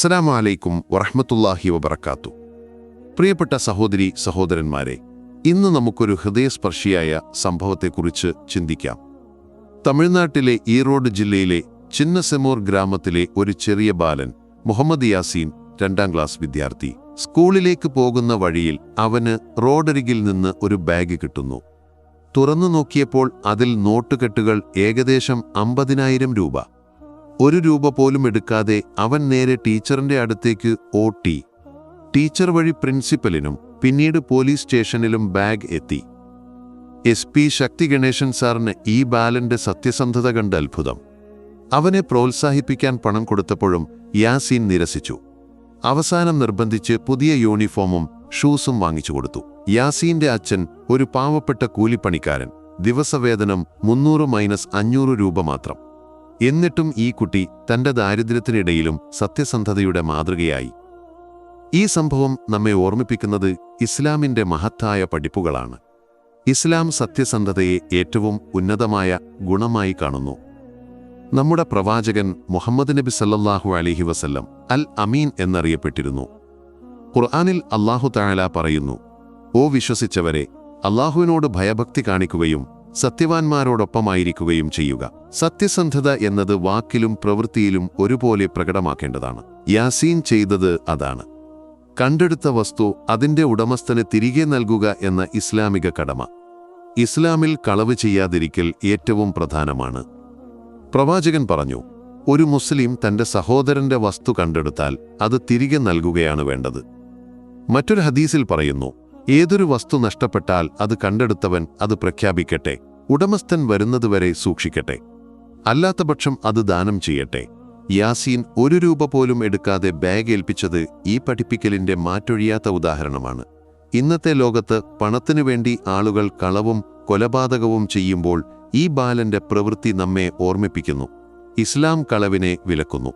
അസ്സലാമു അലൈക്കും വറഹ്മത്തുള്ളാഹി വബറക്കാത്തു പ്രിയപ്പെട്ട സഹോദരി സഹോദരന്മാരെ ഇന്ന് നമുക്കൊരു ഹൃദയസ്പർശിയായ സംഭവത്തെക്കുറിച്ച് ചിന്തിക്കാം. തമിഴ്നാട്ടിലെ ഈറോഡ് ജില്ലയിലെ ചിന്നസെമൂർ ഗ്രാമത്തിലെ ഒരു ചെറിയ ബാലൻ മുഹമ്മദ് യാസീൻ രണ്ടാം ക്ലാസ് വിദ്യാർത്ഥി സ്കൂളിലേക്ക് പോകുന്ന വഴിയിൽ അവന് റോഡരികിൽ നിന്ന് ഒരു ബാഗ് കിട്ടുന്നു. തുറന്നു നോക്കിയപ്പോൾ അതിൽ നോട്ടുകെട്ടുകൾ ഏകദേശം അമ്പതിനായിരം രൂപ. ഒരു രൂപ പോലും എടുക്കാതെ അവൻ നേരെ ടീച്ചറിന്റെ അടുത്തേക്ക് ഓട്ടി. ടീച്ചർ വഴി പ്രിൻസിപ്പലിനും പിന്നീട് പോലീസ് സ്റ്റേഷനിലും ബാഗ് എത്തി. എസ് പി ശക്തി ഗണേശൻ സാറിന് ഈ ബാലന്റെ സത്യസന്ധത കണ്ട് അത്ഭുതം. അവനെ പ്രോത്സാഹിപ്പിക്കാൻ പണം കൊടുത്തപ്പോഴും യാസീൻ നിരസിച്ചു. അവസാനം നിർബന്ധിച്ച് പുതിയ യൂണിഫോമും ഷൂസും വാങ്ങിച്ചു കൊടുത്തു. യാസീന്റെ അച്ഛൻ ഒരു പാവപ്പെട്ട കൂലിപ്പണിക്കാരൻ. ദിവസവേതനം മുന്നൂറ് മൈനസ് അഞ്ഞൂറ് രൂപ മാത്രം. എന്നിട്ടും ഈ കുട്ടി തന്റെ ദാരിദ്ര്യത്തിനിടയിലും സത്യസന്ധതയുടെ മാതൃകയായി. ഈ സംഭവം നമ്മെ ഓർമ്മിപ്പിക്കുന്നത് ഇസ്ലാമിന്റെ മഹത്തായ പഠിപ്പുകളാണ്. ഇസ്ലാം സത്യസന്ധതയെ ഏറ്റവും ഉന്നതമായ ഗുണമായി കാണുന്നു. നമ്മുടെ പ്രവാചകൻ മുഹമ്മദ് നബി സല്ലാഹു അലിഹി വസല്ലം അൽ അമീൻ എന്നറിയപ്പെട്ടിരുന്നു. ഖുർആാനിൽ അള്ളാഹു തആല പറയുന്നു ഓ വിശ്വസിച്ചവരെ അള്ളാഹുവിനോട് ഭയഭക്തി കാണിക്കുകയും സത്യവാൻമാരോടൊപ്പമായിരിക്കുകയും ചെയ്യുക. സത്യസന്ധത എന്നത് വാക്കിലും പ്രവൃത്തിയിലും ഒരുപോലെ പ്രകടമാക്കേണ്ടതാണ്. യാസീൻ ചെയ്തത് അതാണ്. കണ്ടെടുത്ത വസ്തു അതിന്റെ ഉടമസ്ഥന് തിരികെ നൽകുക എന്ന ഇസ്ലാമിക കടമ. ഇസ്ലാമിൽ കളവ് ചെയ്യാതിരിക്കൽ ഏറ്റവും പ്രധാനമാണ്. പ്രവാചകൻ പറഞ്ഞു ഒരു മുസ്ലിം തന്റെ സഹോദരന്റെ വസ്തു കണ്ടെടുത്താൽ അത് തിരികെ നൽകുകയാണ് വേണ്ടത്. മറ്റൊരു ഹദീസിൽ പറയുന്നു ഏതൊരു വസ്തു നഷ്ടപ്പെട്ടാൽ അത് കണ്ടെടുത്തവൻ അത് പ്രഖ്യാപിക്കട്ടെ. ഉടമസ്ഥൻ വരുന്നതുവരെ സൂക്ഷിക്കട്ടെ. അല്ലാത്തപക്ഷം അത് ദാനം ചെയ്യട്ടെ. യാസീൻ ഒരു രൂപ പോലും എടുക്കാതെ ബാഗ് ഏൽപ്പിച്ചത് ഈ പഠിപ്പിക്കലിന്റെ മാറ്റൊഴിയാത്ത ഉദാഹരണമാണ്. ഇന്നത്തെ ലോകത്ത് പണത്തിനു വേണ്ടി ആളുകൾ കളവും കൊലപാതകവും ചെയ്യുമ്പോൾ ഈ ബാലന്റെ പ്രവൃത്തി നമ്മെ ഓർമ്മിപ്പിക്കുന്നു. ഇസ്ലാം കളവിനെ വിലക്കുന്നു.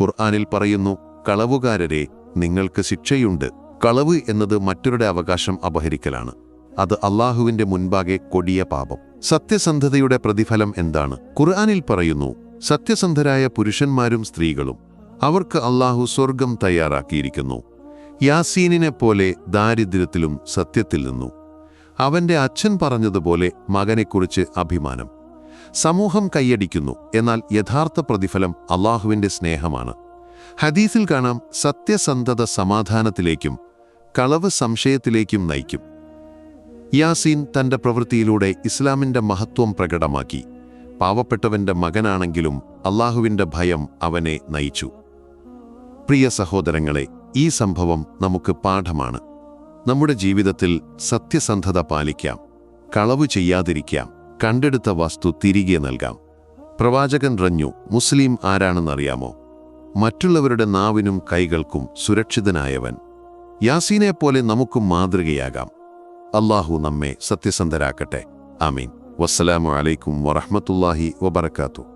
ഖുർആാനിൽ പറയുന്നു കളവുകാരരെ നിങ്ങൾക്ക് ശിക്ഷയുണ്ട്. കളവ് എന്നത് മറ്റൊരുടെ അവകാശം അപഹരിക്കലാണ്. അത് അള്ളാഹുവിന്റെ മുൻപാകെ കൊടിയ പാപം. സത്യസന്ധതയുടെ പ്രതിഫലം എന്താണ്? ഖുർആാനിൽ പറയുന്നു സത്യസന്ധരായ പുരുഷന്മാരും സ്ത്രീകളും അവർക്ക് അള്ളാഹു സ്വർഗം തയ്യാറാക്കിയിരിക്കുന്നു. യാസീനിനെ പോലെ ദാരിദ്ര്യത്തിലും സത്യത്തിൽ നിന്നു. അവന്റെ അച്ഛൻ പറഞ്ഞതുപോലെ മകനെക്കുറിച്ച് അഭിമാനം. സമൂഹം കൈയടിക്കുന്നു എന്നാൽ യഥാർത്ഥ പ്രതിഫലം അള്ളാഹുവിന്റെ സ്നേഹമാണ്. ഹദീസിൽ കാണാം സത്യസന്ധത സമാധാനത്തിലേക്കും കളവ് സംശയത്തിലേക്കും നയിക്കും. യാസീൻ തന്റെ പ്രവൃത്തിയിലൂടെ ഇസ്ലാമിന്റെ മഹത്വം പ്രകടമാക്കി. പാവപ്പെട്ടവന്റെ മകനാണെങ്കിലും അള്ളാഹുവിന്റെ ഭയം അവനെ നയിച്ചു. പ്രിയ സഹോദരങ്ങളെ ഈ സംഭവം നമുക്ക് പാഠമാണ്. നമ്മുടെ ജീവിതത്തിൽ സത്യസന്ധത പാലിക്കാം. കളവ് ചെയ്യാതിരിക്കാം. കണ്ടെടുത്ത വസ്തു തിരികെ നൽകാം. പ്രവാചകൻ റഞ്ഞു മുസ്ലിം ആരാണെന്നറിയാമോ? മറ്റുള്ളവരുടെ നാവിനും കൈകൾക്കും സുരക്ഷിതനായവൻ. യാസീനെപ്പോലെ നമുക്കും മാതൃകയാകാം. അള്ളാഹു നമ്മെ സത്യസന്ധരാക്കട്ടെ. ആമീൻ. വസ്സലാമു അലൈക്കും വറഹ്മത്തുള്ളാഹി വബറകാതുഹു.